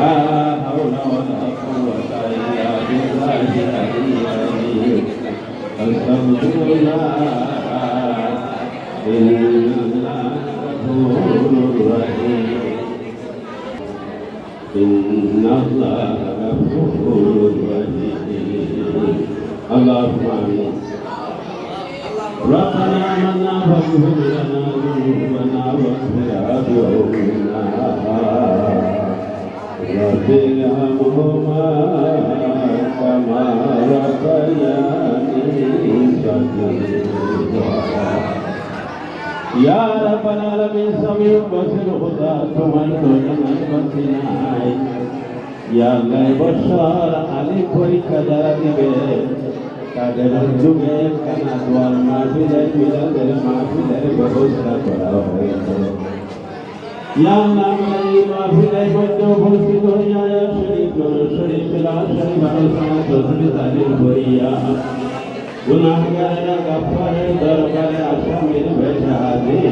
لا حول ولا قوة إلا بالله العلي العظيم الحمد لله يا رب العالمين سميع بصير خدا তোমার প্রয়োজন করছি নাই ইয়া আল্লাহ বছর আলী পরীক্ষা যারা দিবে তাদের যুগে কানা দোয়ার মাহফিলের মিলাদের মাহফিলের ব্যবস্থা করা হয়েছে ইয়া আল্লাহ আমার এই মাহফিলের গুনাহগারেরা গাফারের দরবারে আসামির বেশা হাজির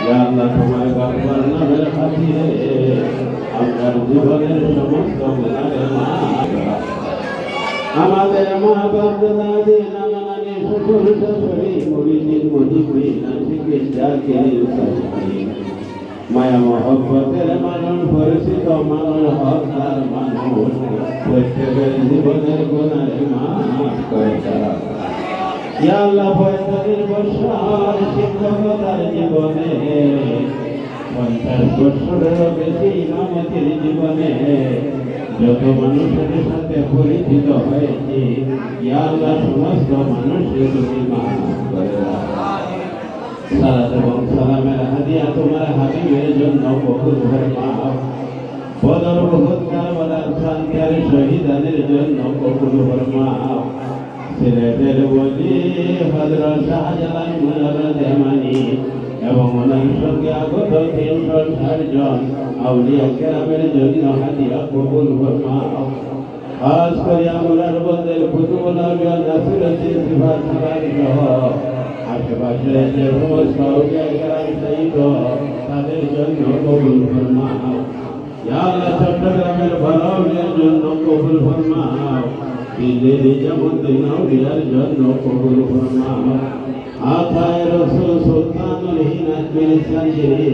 ইয়া আল্লাহ তোমার গাফার নামের খাতিরে আমার জীবনের সমস্ত গুনাহের মাফ। আমাদের মা বাপ মায়া মহব্বতের মানুষ পরিচিত মানুষ হকার মানুষ প্রত্যেকের জীবনের গুণারে মাফ করে তারা। ইয়া আল্লাহ পঁয়তাল্লিশ বছর শিক্ষকতার জীবনে। পঞ্চাশ বছরেরও বেশি ইমামতির জীবনে। যত মানুষের সাথে পরিচিত হয়েছে, ইয়া আল্লাহ, সমস্ত মানুষকে তুমি মাফ করে সালাত এবং সালামের হাদিয়া তোমার হাবিবের জন্য বহু ফরমাও বদর বহুত কারবালার শান্তির শহীদাদের জন্য কবুল ফরমাও সিলেটের বলি হযরত শাহজালাল মুজারা দেমানি এবং ওনার সঙ্গে আগত তিনশো ষাট জন আউলিয়া কেরামের জন্য হাদিয়া কবুল ফরমাও খাস করে আমরার বন্দে ফুতুবুল্লাহ নাসির সিফাত সহ আশেপাশে যে সমস্ত সহিত তাদের জন্য কবুল ফরমাও ইয়া আল্লাহ চট্টগ্রামের ভালোর জন্য কবুল ফরমাও দিল্লির নিজামুদ্দিন আউলিয়ার জন্য কবুল ফরমাও আথায় রসুল সুলতানুল হিন আজমির সাঞ্জিরি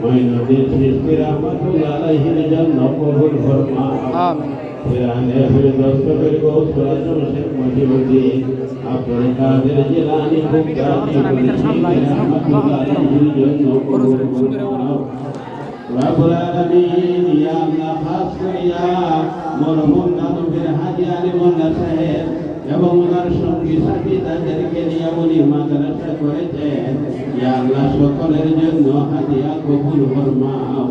মঈনুদ্দিন সৃষ্টি রহমাতুল্লাহ আলাইহির জন্য কবুল ফরমাও আমিন ফিরানে ফির দস্তবের গৌসরা জমশেদ মজিবুদ্দিন আব্দুল কাদের জিলানি বুকদানি রহমাতুল্লাহ আলাইহির জন্য কবুল ফরমাও রব্বুল আলামিন ইয়া আল্লাহ খাস করিয়া মরহুম নাদুবের হাজি আলী মোল্লা সাহেব এবং ওনার সঙ্গী সাথী তাদেরকে নিয়ে উনি মাদ্রাসা করেছেন ইয়া আল্লাহ সকলের জন্য হাদিয়া কবুল ফরমাও।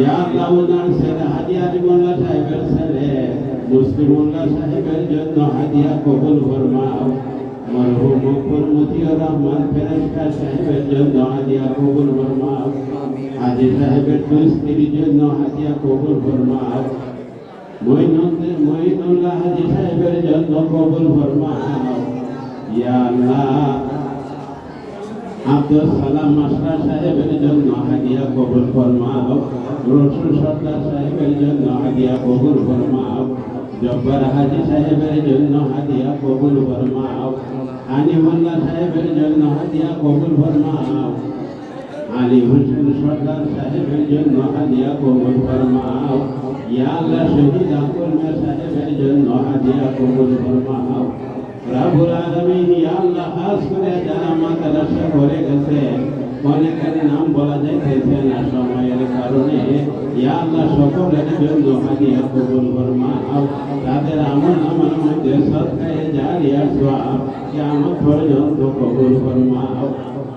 ইয়া আল্লাহ ওনার ছেলে হাজি আলী মোল্লা সাহেবের ছেলে মুসলিম মোল্লা সাহেবের জন্য হাদিয়া কবুল ফরমাও। মরহুম মকবুল মতিউর রহমান ফেরেশতা সাহেবের জন্য হাদিয়া কবুল ফরমাও। হাজি সাহেবের দুই স্ত্রীর জন্য হাদিয়া কবুল ফরমাও মঈনুদ্দিন মঈনুল্লাহ হাজি সাহেবের জন্য কবুল ফরমাও ইয়া আল্লাহ। আব্দুল সালাম মাস্টার সাহেবের জন্য হাদিয়া কবুল ফরমাও রসুল সর্দার সাহেবের জন্য হাদিয়া কবুল ফরমাও জব্বার হাজি সাহেবের জন্য হাদিয়া কবুল ফরমাও আনিমুল্লাহ সাহেবের জন্য হাদিয়া কবুল ফরমাও আলী হোসেন সর্দার সাহেবের জন্য হাদিয়া কবুল ফরমাও। ইয়া আল্লাহ শহীদ আকুল মে সাহেবের জন্য হাদিয়া কবুল ফরমাও। রাবুল আলামিন ইয়া আল্লাহ খাস করে যারা মাদ্রাসা করে গেছে, অনেকের নাম বলা যাইতেছে না সময়ের কারণে। ইয়া আল্লাহ সকলের জন্য হাদিয়া কবুল ফরমাও। তাদের আমল আমার মধ্যে সৎকায়ে জারিয়া সওয়াব কিয়ামত পর্যন্ত কবুল ফরমাও।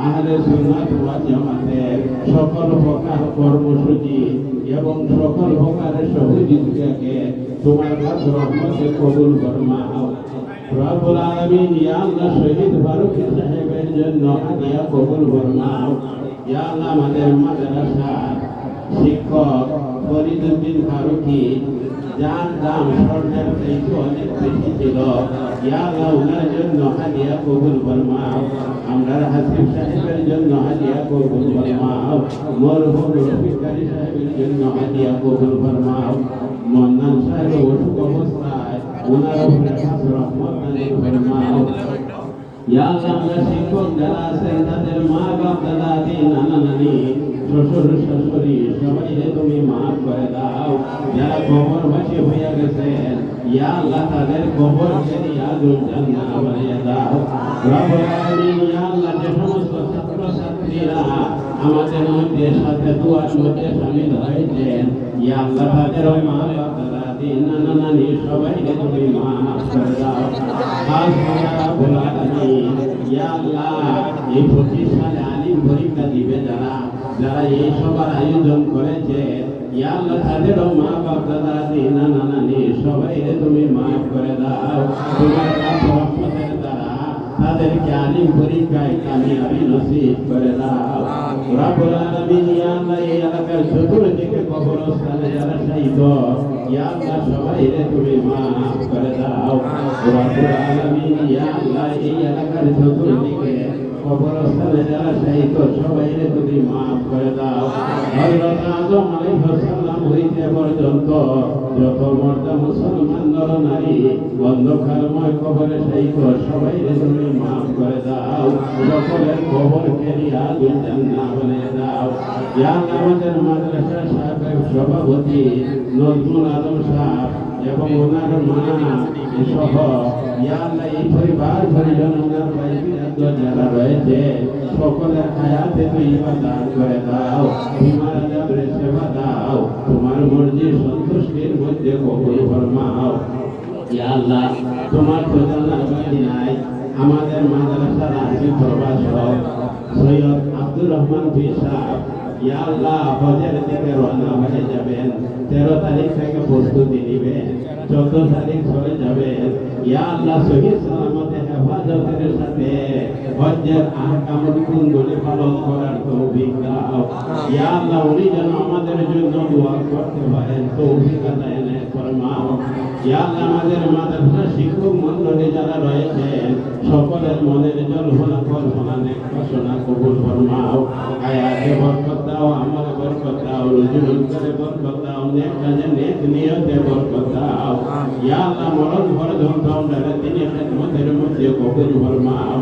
আহলে সুন্নাত ওয়াল জামাতের সকল প্রকার কর্মসূচি এবং সকল প্রকার সহযোগিতাকে তোমার কাছে রহমতে কবুল ফরমাও রব্বুল আলামিন ইয়া আল্লাহ শহীদ ফারুক সাহেবের জন্য হাদিয়া কবুল ফরমাও ইয়া আল্লাহ আমাদের মাদ্রাসা শিক্ষক ফরিদুদ্দিন ফারুকি যার দাম স্বর্ণের চাইতে অনেক বেশি ছিল ইয়া আল্লাহ ওনার জন্য হাদিয়া কবুল ফরমাও আমরা হাসিব সাহেবের জন্য হাদিয়া কবুল ফরমাও মরহুম রফিকারী সাহেবের জন্য হাদিয়া কবুল ফরমাও মন্নান সাহেব অসুখ অবস্থায় ওনার উপরে খাস রহমত নাজিল ফরমাও ইয়া আল্লাহ আমরা শিক্ষক যারা আছেন তাদের মা বাপ দাদা দি নানা নানি শ্বশুর শাশুড়ি সবাইকে তুমি মাফ করে দাও যারা কবর বাসি হইয়া গেছেন ইয়া আল্লাহ তাদের কবর কে আগুন জান্নাত বানিয়ে দাও রব্বুল আলামিন ইয়া আল্লাহ যে সমস্ত ছাত্র ছাত্রীরা আমাদের মধ্যে সাথে দুয়ার মধ্যে শামিল হয়েছেন ইয়া আল্লাহ তাদের মা বাপ দাদা দি নানা সবাইকে তুমি মাফ করে দাও খাস করে পরীক্ষা দিবে যারা এই সবার আয়োজন করেছে। ইয়া আল্লাহ তাদেরও মা বাপ দাদা দি নানা নানি সবাই তুমি মাফ করে দাও। তোমার তাদেরকে আলিম পরীক্ষায় কামিয়াবি নসিব করে দাও। রব্বুল আলামিন ইয়া আল্লাহ এই এলাকার চতুর্দিকে কবরস্থানে যারা শাহিদ ইয়া আল্লাহ সবাই তুমি মাফ করে দাও। রব্বুল আলামিন ইয়া আল্লাহ এই এলাকার চতুর্দিকে কবরস্থানে যারা শাহিদ সবাই তুমি মাফ করে দাও। হযরত আদম আলাইহিস সালাম হইতে পর্যন্ত যত মর্দা মুসলমান নর নারী অন্ধকারময় কবরে শাহিদ সবাই রে তুমি মাফ করে দাও। সকলের কবর কেরিয়া দুই জান্নাত বলে দাও আল্লাহ আমাদের মাদ্রাসা সাহেবের সভাপতি নজরুল আলম সাহেব এবং ওনার মা সহ ইয়া আল্লাহ এই পরিবার পরিজন ওনার ভাই যারা রয়েছে, সকলের হায়াতে তুই দান করে দাও। তোমার দাও তোমার মর্জি সন্তুষ্টির মধ্যে কবুল ফরমাও। ইয়া আল্লাহ, তোমার নাই আমাদের মাদ্রাসার প্রভাষক সৈয়দ আব্দুর রহমান পীর ইয়া আল্লাহ, হজের দিকে রওনা হয়ে যাবেন, তেরো তারিখ থেকে প্রস্তুতি চোদ্দ তারিখ চলে যাবেন। ইয়া আল্লাহ সালামতে হেফাজতের সাথে হজ্জের আহকামুল কুনগুলি পালন করার তৌফিক দাও ইয়া আল্লাহ উনি যেন আমাদের জন্য দোয়া করতে পারেন তৌফিক আদায় ফরমাও ইয়া আল্লাহ আমাদের মাদ্রাসা শিক্ষক মণ্ডলী যারা রয়েছেন সকলের মনের জল কল্পনা নেক বাসনা কবুল ফরমাও আয়াতে বরকত দাও আমলে বরকত দাও রুজুল করে বরকত দাও নেক কাজে নেক নিয়তে বরকত দাও ইয়া আল্লাহ মরণ ভর ধন্ত আমরা তিনি খেদমতের মধ্যে কবুল ফরমাও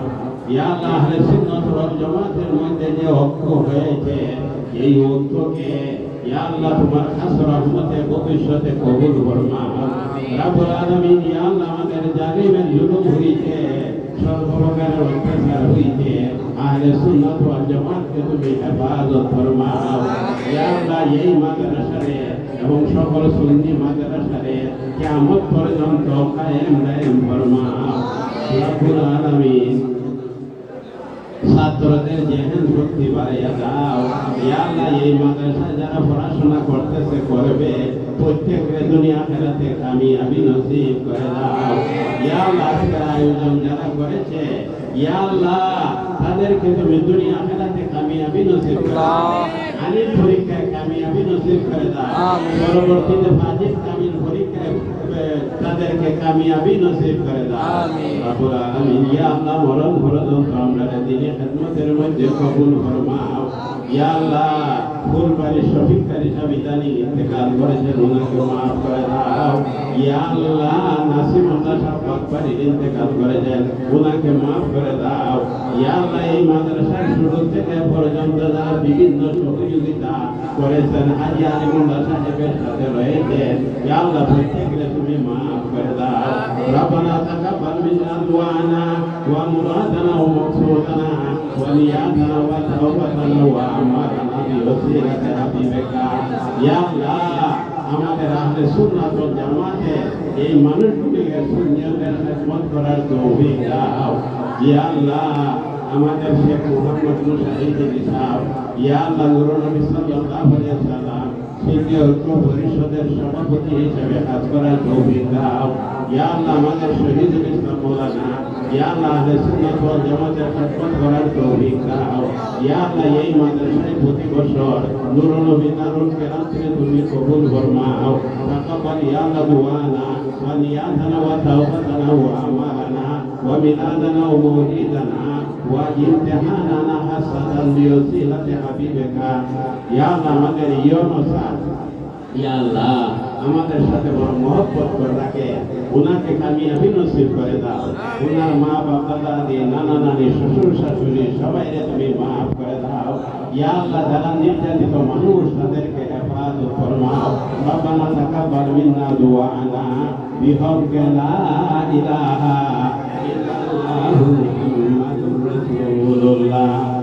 ইয়া আল্লাহ আহলে সুন্নাত ওয়াল জামাতের মধ্যে যে ঐক্য হয়েছে এই ঐক্যকে ইয়া আল্লাহ তোমার খাস রহমতে ভবিষ্যতে কবুল ফরমাও রব্বুল আলামিন ইয়া আল্লাহ আমাদের জালিমের জুলুম হইছে সর্বপ্রকারের অত্যাচার হইছে। আহলে সুন্নাত ওয়াল জামাতকে তুমি হেফাজত ফরমাও ইয়া আল্লাহ এই মাদ্রাসারে এবং সকল সুন্নি মাদ্রাসারে কিয়ামত পর্যন্ত কায়েম দায়েম ফরমাও রব্বুল আলামিন। ছাত্রদের জেহেন শক্তি বাড়াইয়া দাও আল্লাহ এই মাদ্রাসায় যারা পড়াশোনা করতেছে করবে। প্রত্যেকের দুনিয়া ফেরাতে কামিয়াবি নসিব করে দাও। আল্লাহ আজকের আয়োজন যারা করেছে ইয়া আল্লাহ তাদেরকে তুমি দুনিয়া ফেরাতে কামিয়াবি নসিব করে দাও। আলিম পরীক্ষায় কামিয়াবি নসিব করে দাও। পরবর্তীতে ফাজিল কামিল আহ, তাদেরকে কামিয়াবি নসিব করে দাও। রব্বুল আলামিন ইয়া আল্লাহ মরণ পর্যন্ত আমরা দিনে খেদমতের মধ্যে কবুল ফরমাও ইয়া আল্লাহ ফুলবাড়ির শফিক বিভিন্ন সহযোগিতা করেছেন আজি আলিমুল্লাহ সাহেবের সাথে রয়েছেন তুমি মাফ করে দাও। রব্বানা তাকাব্বাল ونياتنا وتوبتنا وأعمالنا بوسيلة حبيبك يا الله আমাদের আহলে সুন্নাত ওয়াল জামাতে এই মানুষগুলিকে সুন্নিয়তের খেদমত করার তৌফিক দাও ইয়া আল্লাহ আমাদের শেখ মোহাম্মদ মুশাহিদ সাহেব ইয়া আল্লাহ নূর নবী সাল্লাল্লাহু আলাইহি সাল্লাম সিন্ধি ঐক্য পরিষদের সভাপতি হিসেবে কাজ করার তৌফিক দাও ইয়া আল্লাহ আমাদের শহীদুল ইসলাম মৌলানা ইয়া আল্লাহ আহলে সুন্নাত ওয়াল জামাতের খেদমত করার তৌফিক দাও ইয়া আল্লাহ এই মাদ্রাসায় প্রতি বছর নূর নবী দারুল কেরাম থেকে তুমি কবুল ফরমাও আল্লাহ দুআনা ওয়া নিয়াতনা ওয়া তাওবাতানা ওয়া আমালানা ওয়া মিলাদানা ওয়া মৌলিদানা ওয়া ইমতিহানানা হাসানান বিওসিলাতি হাবিবিকা ইয়া আল্লাহ আমাদের সাথে বড় মহব্বত করে রাখে ওনাকে কামিয়াবি নসিব করে দাও। ওনার মা বাবা দাদি নানা, নানি, শ্বশুর, শাশুড়ি, সবাই তুমি মাফ করে দাও। ইয়া যারা নির্যাতিত মানুষ, তাদেরকে হেফাজত ফরমাও। রব্বানা তাকাব্বাল মিন্না দুআনা বিহরকে লা ইলাহা ইল্লাল্লাহু মুহাম্মাদুর রাসূলুল্লাহ।